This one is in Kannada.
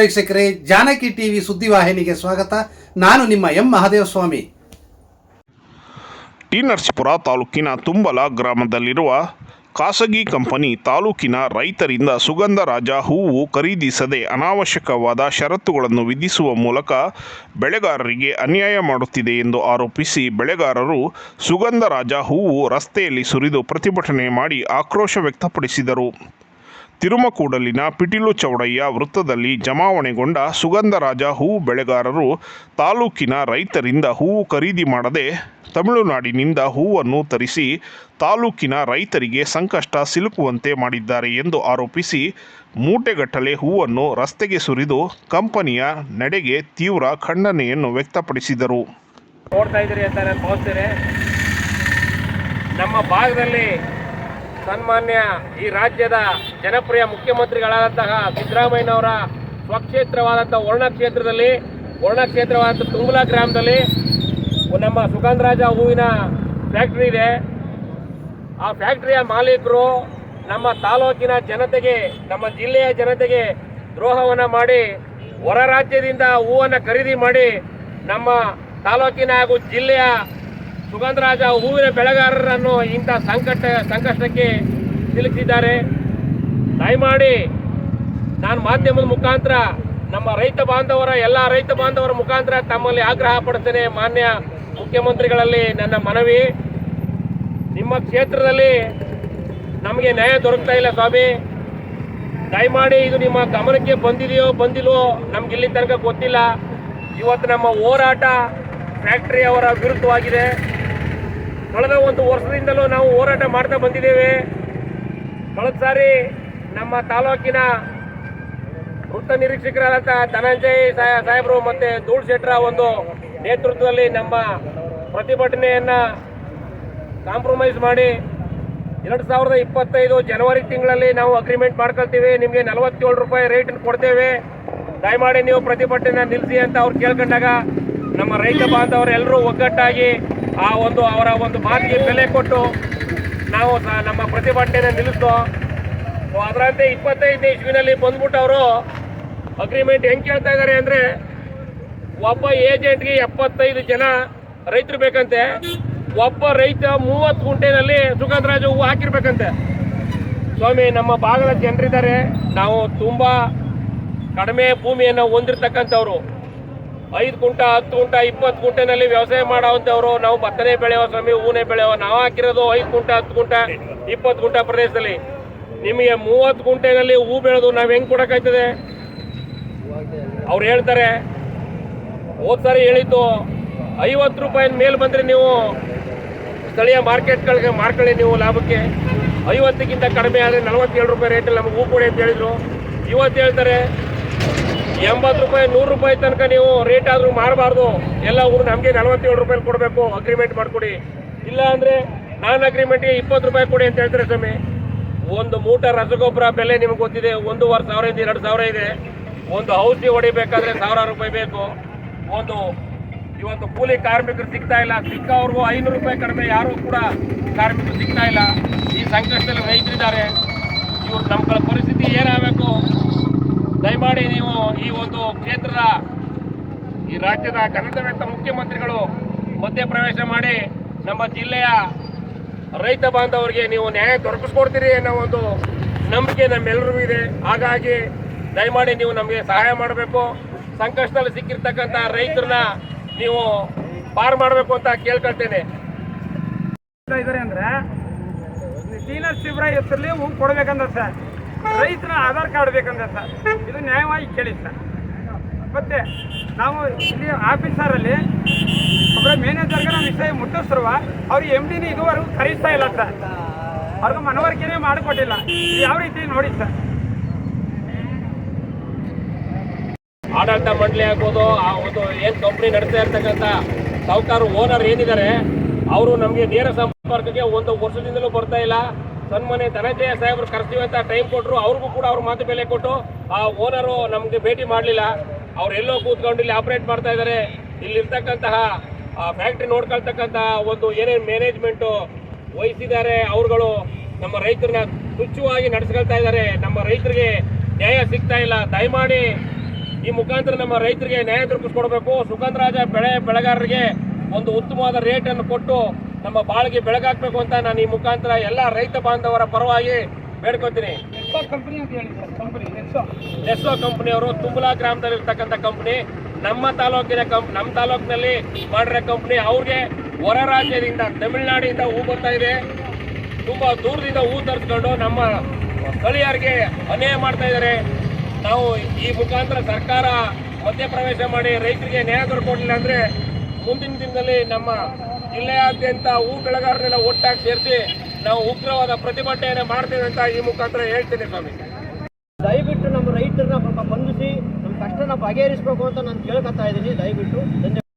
ವೀಕ್ಷಕರೇ, ಜಾನಕಿ ಟಿವಿ ಸುದ್ದಿವಾಹಿನಿಗೆ ಸ್ವಾಗತ. ನಾನು ನಿಮ್ಮ ಎಂ ಮಹಾದೇವಸ್ವಾಮಿ. ಟಿ ನರಸೀಪುರ ತಾಲೂಕಿನ ತುಂಬಲ ಗ್ರಾಮದಲ್ಲಿರುವ ಖಾಸಗಿ ಕಂಪನಿ ತಾಲೂಕಿನ ರೈತರಿಂದ ಸುಗಂಧರಾಜ ಹೂವು ಖರೀದಿಸದೆ ಅನಾವಶ್ಯಕವಾದ ಷರತ್ತುಗಳನ್ನು ವಿಧಿಸುವ ಮೂಲಕ ಬೆಳೆಗಾರರಿಗೆ ಅನ್ಯಾಯ ಮಾಡುತ್ತಿದೆ ಎಂದು ಆರೋಪಿಸಿ ಬೆಳೆಗಾರರು ಸುಗಂಧರಾಜ ಹೂವು ರಸ್ತೆಯಲ್ಲಿ ಸುರಿದು ಪ್ರತಿಭಟನೆ ಮಾಡಿ ಆಕ್ರೋಶ ವ್ಯಕ್ತಪಡಿಸಿದರು. ತಿರುಮಕೂಡಲಿನ ಪಿಟೀಲು ಚೌಡಯ್ಯ ವೃತ್ತದಲ್ಲಿ ಜಮಾವಣೆಗೊಂಡ ಸುಗಂಧರಾಜ ಹೂವು ಬೆಳೆಗಾರರು ತಾಲೂಕಿನ ರೈತರಿಂದ ಹೂವು ಖರೀದಿ ಮಾಡದೆ ತಮಿಳುನಾಡಿನಿಂದ ಹೂವನ್ನು ತರಿಸಿ ತಾಲೂಕಿನ ರೈತರಿಗೆ ಸಂಕಷ್ಟ ಸಿಲುಕುವಂತೆ ಮಾಡಿದ್ದಾರೆ ಎಂದು ಆರೋಪಿಸಿ ಮೂಟೆಗಟ್ಟಲೆ ಹೂವನ್ನು ರಸ್ತೆಗೆ ಸುರಿದು ಕಂಪನಿಯ ನಡೆಗೆ ತೀವ್ರ ಖಂಡನೆಯನ್ನು ವ್ಯಕ್ತಪಡಿಸಿದರು. ನಮ್ಮ ಭಾಗದಲ್ಲಿ ಸನ್ಮಾನ್ಯ ಈ ರಾಜ್ಯದ ಜನಪ್ರಿಯ ಮುಖ್ಯಮಂತ್ರಿಗಳಾದಂತಹ ಸಿದ್ದರಾಮಯ್ಯನವರ ಸ್ವಕ್ಷೇತ್ರವಾದಂಥ ವರ್ಣ ಕ್ಷೇತ್ರದಲ್ಲಿ, ವರ್ಣ ಕ್ಷೇತ್ರವಾದಂಥ ತುಂಗುಲಾ ಗ್ರಾಮದಲ್ಲಿ ನಮ್ಮ ಸುಗಂಧರಾಜ ಹೂವಿನ ಫ್ಯಾಕ್ಟ್ರಿ ಇದೆ. ಆ ಫ್ಯಾಕ್ಟ್ರಿಯ ಮಾಲೀಕರು ನಮ್ಮ ತಾಲೂಕಿನ ಜನತೆಗೆ, ನಮ್ಮ ಜಿಲ್ಲೆಯ ಜನತೆಗೆ ದ್ರೋಹವನ್ನು ಮಾಡಿ, ಹೊರ ರಾಜ್ಯದಿಂದ ಹೂವನ್ನು ಖರೀದಿ ಮಾಡಿ ನಮ್ಮ ತಾಲೂಕಿನ ಹಾಗೂ ಜಿಲ್ಲೆಯ ಸುಗಂಧರಾಜ ಹೂವಿನ ಬೆಳೆಗಾರರನ್ನು ಇಂಥ ಸಂಕಟ, ಸಂಕಷ್ಟಕ್ಕೆ ಸಿಲುಕಿಸಿದ್ದಾರೆ. ದಯಮಾಡಿ ನಾನು ಮಾಧ್ಯಮದ ಮುಖಾಂತರ, ನಮ್ಮ ರೈತ ಬಾಂಧವರ, ಎಲ್ಲ ರೈತ ಬಾಂಧವರ ಮುಖಾಂತರ ತಮ್ಮಲ್ಲಿ ಆಗ್ರಹ ಪಡ್ತೇನೆ ಮಾನ್ಯ ಮುಖ್ಯಮಂತ್ರಿಗಳಲ್ಲಿ ನನ್ನ ಮನವಿ. ನಿಮ್ಮ ಕ್ಷೇತ್ರದಲ್ಲಿ ನಮಗೆ ನ್ಯಾಯ ದೊರಕ್ತಾ ಇಲ್ಲ ಸ್ವಾಮಿ. ದಯಮಾಡಿ ಇದು ನಿಮ್ಮ ಗಮನಕ್ಕೆ ಬಂದಿದೆಯೋ, ಬಂದಿಲ್ವೋ ನಮ್ಗೆ ಇಲ್ಲಿ ತನಕ ಗೊತ್ತಿಲ್ಲ. ಇವತ್ತು ನಮ್ಮ ಹೋರಾಟ ಫ್ಯಾಕ್ಟರಿ ಅವರ ವಿರುದ್ಧವಾಗಿದೆ. ಕಳೆದ ಒಂದು ವರ್ಷದಿಂದಲೂ ನಾವು ಹೋರಾಟ ಮಾಡ್ತಾ ಬಂದಿದ್ದೇವೆ. ಕಳೆದ ಸಾರಿ ನಮ್ಮ ತಾಲೂಕಿನ ವೃತ್ತ ನಿರೀಕ್ಷಕರಾದಂಥ ಧನಂಜಯ್ ಸಾಹೇಬರು ಮತ್ತು ಧೂಳ್ ಶೆಟ್ರ ಒಂದು ನೇತೃತ್ವದಲ್ಲಿ ನಮ್ಮ ಪ್ರತಿಭಟನೆಯನ್ನು ಕಾಂಪ್ರಮೈಸ್ ಮಾಡಿ ಎರಡು ಸಾವಿರದ ಇಪ್ಪತ್ತೈದು ಜನವರಿ ತಿಂಗಳಲ್ಲಿ ನಾವು ಅಗ್ರಿಮೆಂಟ್ ಮಾಡ್ಕೊಳ್ತೀವಿ. ನಿಮಗೆ ನಲವತ್ತೇಳು ರೂಪಾಯಿ ರೇಟ್ ಕೊಡ್ತೇವೆ. ದಯಮಾಡಿ ನೀವು ಪ್ರತಿಭಟನೆ ನಿಲ್ಲಿಸಿ ಅಂತ ಅವ್ರು ಕೇಳ್ಕೊಂಡಾಗ ನಮ್ಮ ರೈತ ಬಾಂಧವರೆಲ್ಲರೂ ಒಗ್ಗಟ್ಟಾಗಿ ಆ ಒಂದು, ಅವರ ಒಂದು ಮಾತಿಗೆ ಬೆಲೆ ಕೊಟ್ಟು ನಾವು ನಮ್ಮ ಪ್ರತಿಭಟನೆ ನಿಲ್ಲಿಸೋ ಅದರಂತೆ ಇಪ್ಪತ್ತೈದನೇ ಇಸ್ವಿನಲ್ಲಿ ಬಂದ್ಬಿಟ್ಟು ಅವರು ಅಗ್ರಿಮೆಂಟ್ ಹೆಂಗೆ ಕೇಳ್ತಾ ಇದ್ದಾರೆ ಅಂದರೆ ಒಬ್ಬ ಏಜೆಂಟ್ಗೆ ಎಪ್ಪತ್ತೈದು ಜನ ರೈತರು ಬೇಕಂತೆ, ಒಬ್ಬ ರೈತ ಮೂವತ್ತು ಗುಂಟೆನಲ್ಲಿ ಸುಗಂಧರಾಜ ಹೂವು ಹಾಕಿರ್ಬೇಕಂತೆ. ಸ್ವಾಮಿ, ನಮ್ಮ ಭಾಗದ ಜನರಿದ್ದಾರೆ. ನಾವು ತುಂಬ ಕಡಿಮೆ ಭೂಮಿಯನ್ನು ಹೊಂದಿರತಕ್ಕಂಥವ್ರು. ಐದು ಕುಂಟ ಹತ್ತು ಕುಂಟ ಇಪ್ಪತ್ತು ಕುಂಟೆನಲ್ಲಿ ವ್ಯವಸಾಯ ಮಾಡೋವಂಥವ್ರು. ನಾವು ಭತ್ತನೆ ಬೆಳೆಯೋ ಸ್ವಾಮಿ ಹೂನೇ ಬೆಳೆಯೋ. ನಾವು ಹಾಕಿರೋದು ಐದು ಕುಂಟ ಹತ್ತು ಕುಂಟ ಇಪ್ಪತ್ತು ಕುಂಟ ಪ್ರದೇಶದಲ್ಲಿ. ನಿಮಗೆ ಮೂವತ್ತು ಕುಂಟೆನಲ್ಲಿ ಹೂ ಬೆಳೆದು ನಾವು ಹೆಂಗೆ ಕೊಡೋಕ್ಕಾಯ್ತದೆ ಅವ್ರು ಹೇಳ್ತಾರೆ, ಹೋದ ಸಾರಿ ಹೇಳಿದ್ದು, ಐವತ್ತು ರೂಪಾಯಿ ಮೇಲೆ ಬಂದರೆ ನೀವು ಸ್ಥಳೀಯ ಮಾರ್ಕೆಟ್ಗಳಿಗೆ ಮಾರ್ಕೊಳ್ಳಿ ನೀವು ಲಾಭಕ್ಕೆ. ಐವತ್ತಕ್ಕಿಂತ ಕಡಿಮೆ ಆದರೆ ನಲವತ್ತೇಳು ರೂಪಾಯಿ ರೇಟಲ್ಲಿ ನಮಗೆ ಹೂ ಕೊಡಿ ಅಂತ ಹೇಳಿದ್ರು. ಇವತ್ತು ಹೇಳ್ತಾರೆ ಎಂಬತ್ತು ರೂಪಾಯಿ, ನೂರು ರೂಪಾಯಿ ತನಕ ನೀವು ರೇಟ್ ಆದರೂ ಮಾಡಬಾರ್ದು ಎಲ್ಲ ಊರು ನಮಗೆ ನಲವತ್ತೇಳು ರೂಪಾಯಿ ಕೊಡಬೇಕು. ಅಗ್ರಿಮೆಂಟ್ ಮಾಡಿಕೊಡಿ. ಇಲ್ಲ ಅಂದರೆ ನಾನ್ ಅಗ್ರಿಮೆಂಟ್ಗೆ ಇಪ್ಪತ್ತು ರೂಪಾಯಿ ಕೊಡಿ ಅಂತ ಹೇಳ್ತಾರೆ ಸ್ವಾಮಿ? ಒಂದು ಮೂಟ ರಸಗೊಬ್ಬರ ಬೆಲೆ ನಿಮ್ಗೆ ಗೊತ್ತಿದೆ. ಒಂದೂವರೆ ಸಾವಿರದಿಂದ ಎರಡು ಸಾವಿರ ಇದೆ. ಒಂದು ಔಷಧಿ ಹೊಡಿಬೇಕಾದ್ರೆ ಸಾವಿರಾರು ರೂಪಾಯಿ ಬೇಕು. ಒಂದು ಇವತ್ತು ಕೂಲಿ ಕಾರ್ಮಿಕರು ಸಿಗ್ತಾ ಇಲ್ಲ. ಸಿಕ್ಕವ್ರಿಗೂ ಐನೂರು ರೂಪಾಯಿ ಕಡಿಮೆ. ಯಾರೂ ಕೂಡ ಕಾರ್ಮಿಕರು ಸಿಗ್ತಾ ಇಲ್ಲ. ಈ ಸಂಕಷ್ಟದಲ್ಲಿ ರೈತರಿದ್ದಾರೆ. ಇವ್ರು ನಮ್ಮ ಪರಿಸ್ಥಿತಿ ಏನಾಗಬೇಕು? ದಯಮಾಡಿ ನೀವು ಈ ಒಂದು ಕ್ಷೇತ್ರದ ಈ ರಾಜ್ಯದ ಕನ್ನಡವೆತ್ತ ಮುಖ್ಯಮಂತ್ರಿಗಳು ಮಧ್ಯಪ್ರವೇಶ ಮಾಡಿ ನಮ್ಮ ಜಿಲ್ಲೆಯ ರೈತ ಬಾಂಧವರಿಗೆ ನೀವು ನ್ಯಾಯ ದೊರಕಿಸ್ಕೊಡ್ತೀರಿ ಅನ್ನೋ ಒಂದು ನಂಬಿಕೆ ನಮ್ಮೆಲ್ಲರಿಗೂ ಇದೆ. ಹಾಗಾಗಿ ದಯಮಾಡಿ ನೀವು ನಮಗೆ ಸಹಾಯ ಮಾಡಬೇಕು. ಸಂಕಷ್ಟದಲ್ಲಿ ಸಿಕ್ಕಿರ್ತಕ್ಕಂಥ ರೈತರನ್ನ ನೀವು ಪಾರು ಮಾಡಬೇಕು ಅಂತ ಕೇಳ್ಕೊಳ್ತೇನೆ. ಅಂದ್ರೆ ಡೀಲರ್ ಶಿಬಿರ ಹೆಸರಲ್ಲಿ ಹೂ ಕೊಡ್ಬೇಕಂದ್ರೆ ಸರ್. ರೈತರ ಆಧಾರ್ ಕಾರ್ಡ್ ಬೇಕಂದ ಸರ್ ಇದು ನ್ಯಾಯವಾಗಿ ಕೇಳಿ ಸರ್ ಮತ್ತೆ ನಾವು ಇಲ್ಲಿ ಆಫೀಸರಲ್ಲಿ ಒಬ್ಬರ ಮ್ಯಾನೇಜರ್ಗೆ ನಾವು ವಿಷಯ ಮುಟ್ಟಿಸ್ರುವ ಅವ್ರಿಗೆ ಎಂ ಡಿನ ಇದುವರೆಗೂ ಕರೀತಾ ಇಲ್ಲ ಸರ್ ಅವ್ರಿಗೆ ಮನವರಿಕೆನೇ ಮಾಡಿಕೊಟ್ಟಿಲ್ಲ. ಯಾವ ರೀತಿ ನೋಡಿ ಸರ್? ಆಡಳಿತ ಮಂಡಳಿ ಆಗ್ಬೋದು, ಆ ಒಂದು ಏನು ಕಂಪ್ನಿ ನಡೆಸ್ತಾ ಇರ್ತಕ್ಕಂಥ ಸಾಹುಕಾರ ಓನರ್ ಏನಿದ್ದಾರೆ, ಅವರು ನಮಗೆ ನೇರ ಸಂಪರ್ಕಕ್ಕೆ ಒಂದು ವರ್ಷದಿಂದಲೂ ಬರ್ತಾ ಇಲ್ಲ. ಸನ್ಮಾನ್ಯ ಧನಂಜಯ ಸಾಹೇಬರು ಕರೆಸ್ತೀವಿ ಅಂತ ಟೈಮ್ ಕೊಟ್ಟರು ಅವ್ರಿಗೂ ಕೂಡ ಅವ್ರ ಮಾತು ಬೆಲೆ ಕೊಟ್ಟು ಆ ಓನರು ನಮಗೆ ಭೇಟಿ ಮಾಡಲಿಲ್ಲ. ಅವ್ರು ಎಲ್ಲೋ ಕೂತ್ಕೊಂಡು ಇಲ್ಲಿ ಆಪರೇಟ್ ಮಾಡ್ತಾ ಇದ್ದಾರೆ ಇಲ್ಲಿರ್ತಕ್ಕಂತಹ ಫ್ಯಾಕ್ಟ್ರಿ ನೋಡ್ಕೊಳ್ತಕ್ಕಂತಹ ಒಂದು ಏನೇನು ಮ್ಯಾನೇಜ್ಮೆಂಟು ವಹಿಸಿದ್ದಾರೆ, ಅವರುಗಳು ನಮ್ಮ ರೈತರನ್ನ ತುಚ್ಛವಾಗಿ ನಡೆಸ್ಕೊಳ್ತಾ ಇದ್ದಾರೆ ನಮ್ಮ ರೈತರಿಗೆ ನ್ಯಾಯ ಸಿಗ್ತಾ ಇಲ್ಲ. ದಯಮಾಡಿ ಈ ಮುಖಾಂತರ ನಮ್ಮ ರೈತರಿಗೆ ನ್ಯಾಯ ದೊರಕಿಸ್ಕೊಡ್ಬೇಕು. ಸುಗಂಧರಾಜ ಬೆಳೆ ಬೆಳೆಗಾರರಿಗೆ ಒಂದು ಉತ್ತಮವಾದ ರೇಟನ್ನು ಕೊಟ್ಟು ನಮ್ಮ ಬಾಳಿಗೆ ಬೆಳಗಾಕ್ಬೇಕು ಅಂತ ನಾನು ಈ ಮುಖಾಂತರ ಎಲ್ಲ ರೈತ ಬಾಂಧವರ ಪರವಾಗಿ ಬೇಡ್ಕೊತೀನಿ. ನೆಸ್ಸೋ ಕಂಪನಿಯವರು ತುಂಬಲಾ ಗ್ರಾಮದಲ್ಲಿ ಇರ್ತಕ್ಕಂಥ ಕಂಪನಿ ನಮ್ಮ ತಾಲೂಕಿನ ಕಂಪ್ ನಮ್ಮ ತಾಲೂಕಿನಲ್ಲಿ ಮಾಡಿರೋ ಕಂಪ್ನಿ ಅವ್ರಿಗೆ ಹೊರ ರಾಜ್ಯದಿಂದ ತಮಿಳುನಾಡಿಂದ ಹೂ ಬರ್ತಾ ಇದೆ. ತುಂಬಾ ದೂರದಿಂದ ಹೂ ತರಿಸ್ಕೊಂಡು ನಮ್ಮ ಸ್ಥಳೀಯರಿಗೆ ಅನ್ಯಾಯ ಮಾಡ್ತಾ ಇದ್ದಾರೆ. ನಾವು ಈ ಮುಖಾಂತರ ಸರ್ಕಾರ ಮಧ್ಯಪ್ರವೇಶ ಮಾಡಿ ರೈತರಿಗೆ ನ್ಯಾಯ ದೊರಕೊಡ್ಲಿಲ್ಲ ಅಂದ್ರೆ ಮುಂದಿನ ದಿನದಲ್ಲಿ ನಮ್ಮ ಜಿಲ್ಲೆಯಾದ್ಯಂತ ಹೂ ಬೆಳೆಗಾರರೆಲ್ಲ ಒಟ್ಟಾಗಿ ಸೇರಿಸಿ ನಾವು ಉಗ್ರವಾದ ಪ್ರತಿಭಟನೆ ಮಾಡ್ತೀವಿ ಅಂತ ಈ ಮುಖಾಂತರ ಹೇಳ್ತೀನಿ ಸ್ವಾಮಿ. ದಯವಿಟ್ಟು ನಮ್ಮ ರೈತರನ್ನ ಸ್ವಲ್ಪ ಬಂಧಿಸಿ, ನಮ್ಮ ಕಷ್ಟನ ಬಗೆಹರಿಸಬೇಕು ಅಂತ ನಾನು ಕೇಳ್ಕೊತಾ ಇದ್ದೀನಿ. ದಯವಿಟ್ಟು ಧನ್ಯವಾದ.